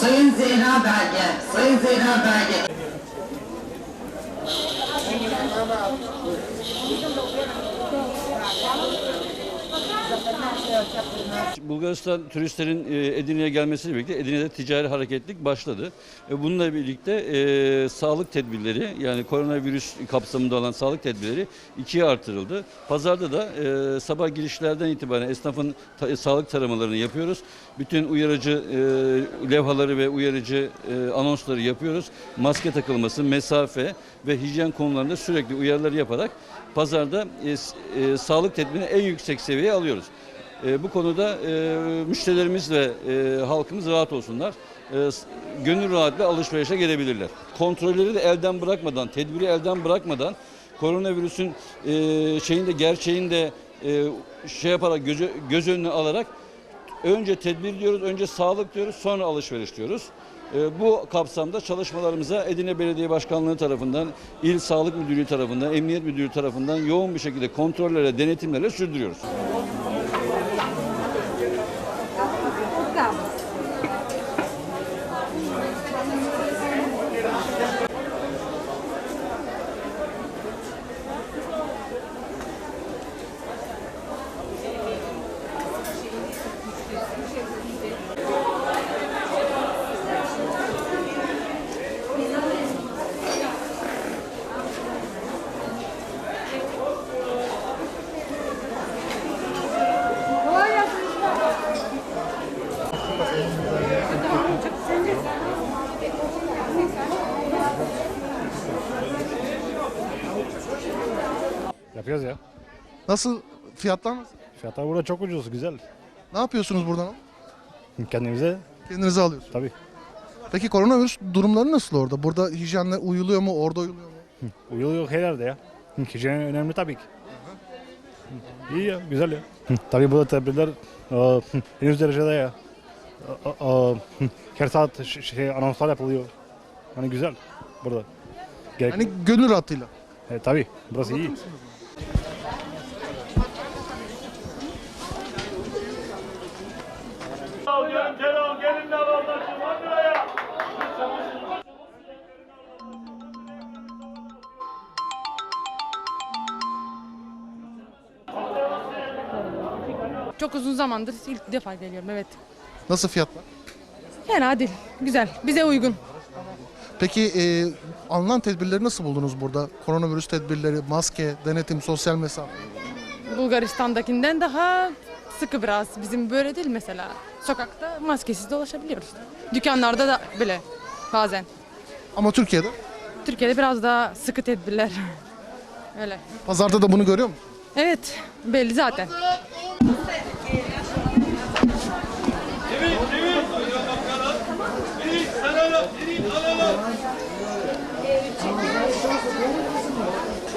Sayın Zehra Belge, Sayın Zehra Belge. Bulgaristan turistlerin e, Edirne'ye gelmesiyle birlikte Edirne'de ticari hareketlik başladı. E, Bununla birlikte e, sağlık tedbirleri yani koronavirüs kapsamında olan sağlık tedbirleri ikiye artırıldı. Pazarda da e, sabah girişlerden itibaren esnafın ta- sağlık taramalarını yapıyoruz. Bütün uyarıcı e, levhaları ve uyarıcı e, anonsları yapıyoruz. Maske takılması, mesafe ve hijyen konularında sürekli uyarıları yaparak pazarda e, e, sağlık tedbirini en yüksek seviyeye alıyoruz. E, bu konuda e, müşterilerimiz ve e, halkımız rahat olsunlar. E, gönül rahatlıkla alışverişe gelebilirler. Kontrolleri de elden bırakmadan, tedbiri elden bırakmadan koronavirüsün e, şeyin de de e, şey yaparak göz, göz önüne alarak önce tedbir diyoruz, önce sağlık diyoruz, sonra alışveriş diyoruz. E, Bu kapsamda çalışmalarımıza Edirne Belediye Başkanlığı tarafından, İl Sağlık Müdürlüğü tarafından, Emniyet Müdürlüğü tarafından yoğun bir şekilde kontrollere, denetimlere sürdürüyoruz. Yapıyoruz ya. Nasıl fiyatlar nasıl? Fiyatlar burada çok ucuz, güzel. Ne yapıyorsunuz buradan? Kendimize Kendinize alıyorsunuz. tabii Peki koronavirüs durumları nasıl orada? Burada hijyenle uyuluyor mu? Orada uyuluyor mu? uyuluyor her yerde ya. Hijyen önemli tabii ki. İyi ya, güzel ya. Tabii burada tedbirler e, henüz derecede ya. E, e, Her saat ş- şey anonslar yapılıyor. Hani güzel burada. Gerek, Yani gönül rahatlığıyla. e, tabii burası iyi. Gelin Celal, gelin de ablacığım, hadi ya. Çok uzun zamandır ilk defa geliyorum evet. Nasıl fiyatlar? Fena değil. Güzel. Bize uygun. Peki e, alınan tedbirleri nasıl buldunuz burada? Koronavirüs tedbirleri, maske, denetim, sosyal mesafe. Bulgaristan'dakinden daha sıkı biraz. Bizim böyle değil mesela. Sokakta maskesiz dolaşabiliyoruz. Dükkanlarda da bile bazen. Ama Türkiye'de Türkiye'de biraz daha sıkı tedbirler. Öyle. pazarda da bunu görüyor musun? Evet. Belli zaten.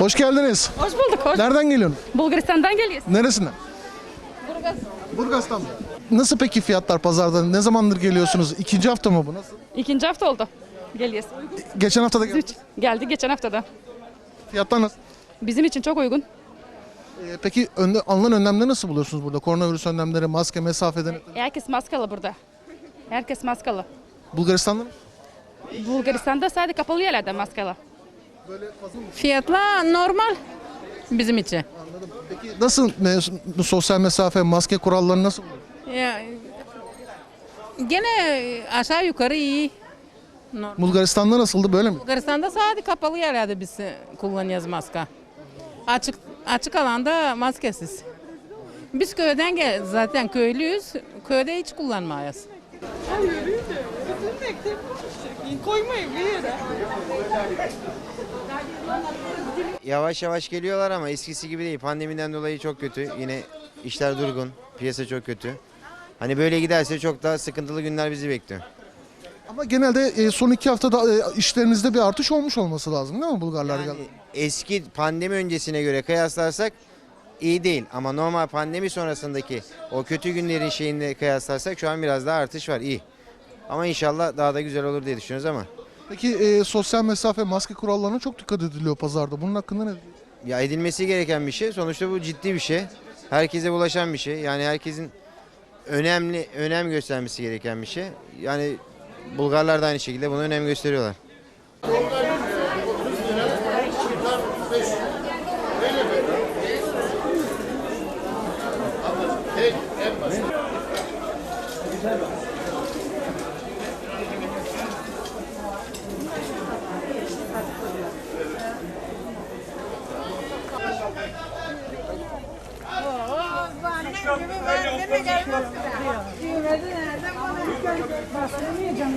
Hoş geldiniz. Hoş bulduk. Hoş. Nereden geliyorsun? Bulgaristan'dan geliyoruz. Neresinden? Burgaz. Burgaz'dan mı? Nasıl peki fiyatlar pazarda? Ne zamandır geliyorsunuz? İkinci hafta mı bu? Nasıl? İkinci hafta oldu. Geliyoruz. Geçen hafta da Üç. Geldi geçen haftada. Fiyatlar nasıl? Bizim için çok uygun. E, peki önde, alınan önlemleri nasıl buluyorsunuz burada? Koronavirüs önlemleri, maske, mesafe denetim. Herkes maskalı burada. Herkes maskalı. Bulgaristan'da mı? Bulgaristan'da sadece kapalı yerlerde maskalı. Fiyatlar normal bizim için. Peki nasıl me- bu sosyal mesafe, maske kuralları nasıl? Ya, gene aşağı yukarı iyi. Normal. Bulgaristan'da nasıldı böyle mi? Bulgaristan'da sadece kapalı yerlerde biz kullanıyoruz maske. Açık açık alanda maskesiz. Biz köyden gel zaten köylüyüz. Köyde hiç kullanmayız. Yavaş yavaş geliyorlar ama eskisi gibi değil. Pandemiden dolayı çok kötü. Yine işler durgun. Piyasa çok kötü. Hani böyle giderse çok daha sıkıntılı günler bizi bekliyor. Ama genelde e, son iki haftada e, işlerinizde bir artış olmuş olması lazım değil mi Bulgarlar Yani geldi? eski pandemi öncesine göre kıyaslarsak iyi değil. Ama normal pandemi sonrasındaki o kötü günlerin şeyinde kıyaslarsak şu an biraz daha artış var. iyi. Ama inşallah daha da güzel olur diye düşünüyoruz ama. Peki e, sosyal mesafe, maske kurallarına çok dikkat ediliyor pazarda. Bunun hakkında ne diyorsunuz? ya edilmesi gereken bir şey. Sonuçta bu ciddi bir şey. Herkese bulaşan bir şey. Yani herkesin önemli önem göstermesi gereken bir şey. Yani Bulgarlar da aynı şekilde buna önem gösteriyorlar. 这样